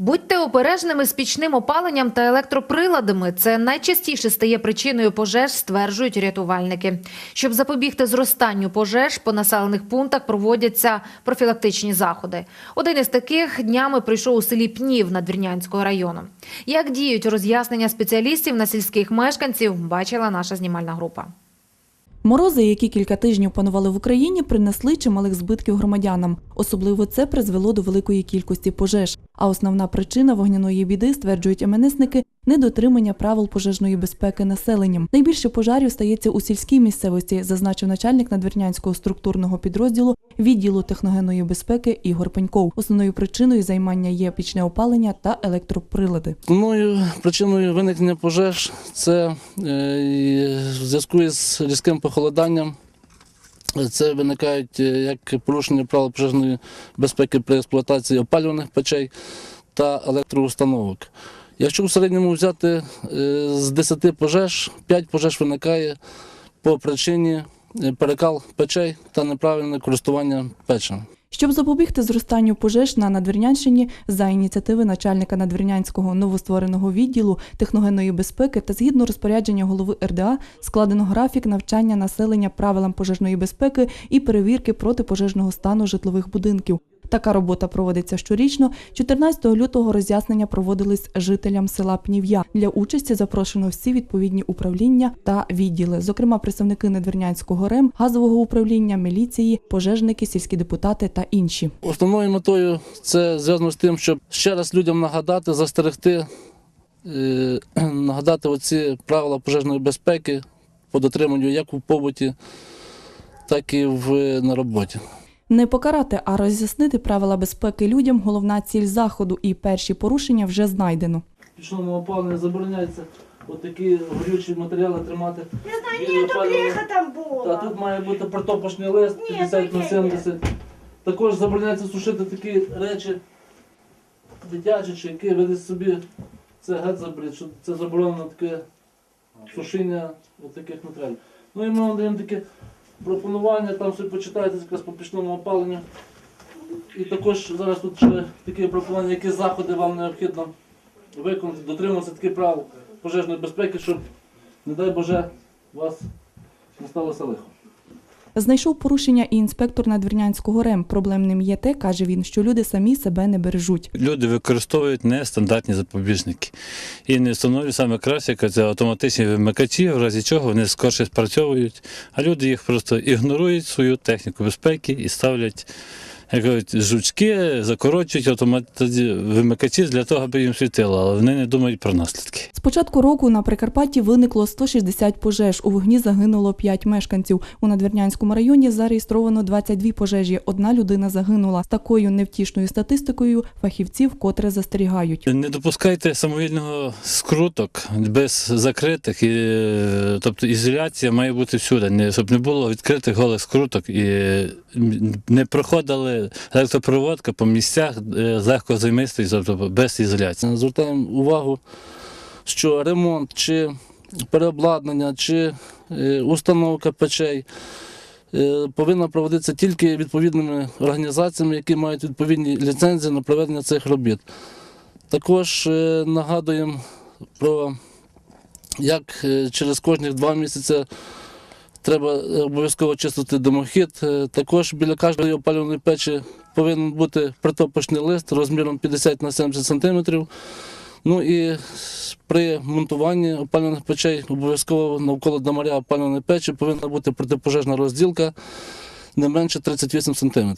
Будьте обережними з пічним опаленням та електроприладами. Це найчастіше стає причиною пожеж, стверджують рятувальники. Щоб запобігти зростанню пожеж, по населених пунктах проводяться профілактичні заходи. Один із таких днями прийшов у селі Пнів Надвірнянського району. Як діють роз'яснення спеціалістів на сільських мешканців, бачила наша знімальна група. Морози, які кілька тижнів панували в Україні, принесли чималих збитків громадянам. Особливо це призвело до великої кількості пожеж. А основна причина вогняної біди, стверджують МНСники, недотримання правил пожежної безпеки населенням. Найбільше пожарів стається у сільській місцевості, зазначив начальник надвірнянського структурного підрозділу відділу техногенної безпеки Ігор Пеньков. Основною причиною займання є пічне опалення та електроприлади. Основною причиною виникнення пожеж це е, в зв'язку із різким похолоданням. Це виникають е, як порушення правил пожежної безпеки при експлуатації опалюваних печей та електроустановок. Якщо в середньому взяти е, з 10 пожеж, 5 пожеж виникає по причині е, перекал печей та неправильне користування печем. Щоб запобігти зростанню пожеж на Надвірнянщині, за ініціативи начальника Надвірнянського новоствореного відділу техногенної безпеки та згідно розпорядження голови РДА складено графік навчання населення правилам пожежної безпеки і перевірки протипожежного стану житлових будинків. Така робота проводиться щорічно. 14 лютого роз'яснення проводились жителям села Пнів'я. Для участі запрошено всі відповідні управління та відділи, зокрема представники Надвірнянського РЕМ, газового управління, міліції, пожежники, сільські депутати та інші. Основною метою це зв'язано з тим, щоб ще раз людям нагадати, застерегти, е, нагадати оці правила пожежної безпеки по дотриманню як у побуті, так і в, на роботі. Не покарати, а роз'яснити правила безпеки людям головна ціль заходу, і перші порушення вже знайдено. Пічному опаленні забороняється отакі горючі матеріали тримати. Я знаю, ні, то опалювального- там була. Та тут має бути протопочний лист Ні, 50 на 70. Також забороняється сушити такі речі дитячі, чи які ви собі це геть що це заборонено таке сушіння от таких матеріалів. Ну і ми вам даємо таке пропонування, там все почитається якраз по пічному опаленню. І також зараз тут ще таке пропонування, які заходи вам необхідно виконати, дотримуватися таких правил пожежної безпеки, щоб, не дай Боже, вас не сталося лихо. Знайшов порушення і інспектор Надвірнянського РЕМ. Проблемним є те, каже він, що люди самі себе не бережуть. Люди використовують нестандартні запобіжники і не встановлюють саме красика, це автоматичні вимикачі, в разі чого вони скорше спрацьовують, а люди їх просто ігнорують свою техніку безпеки і ставлять. Як кажуть, жучки закорочують автоматичні вимикачі для того, аби їм світило, але вони не думають про наслідки. З початку року на Прикарпатті виникло 160 пожеж. У вогні загинуло 5 мешканців. У Надвірнянському районі зареєстровано 22 пожежі. Одна людина загинула. З такою невтішною статистикою фахівці вкотре застерігають. Не допускайте самовільного скруток без закритих, і, тобто ізоляція має бути всюди, щоб не було відкритих голих скруток і не проходили електропроводка по місцях легко займистих, тобто без ізоляції. Звертаємо увагу, що ремонт чи переобладнання, чи е, установка печей е, повинна проводитися тільки відповідними організаціями, які мають відповідні ліцензії на проведення цих робіт. Також е, нагадуємо про як через кожних два місяці треба е, обов'язково чистити димохід. Е, Також біля кожної опалювальної печі повинен бути притопочний лист розміром 50 на 70 см. Ну і при монтуванні опалюваних печей обов'язково навколо домаря опалювальної печі повинна бути протипожежна розділка не менше 38 см.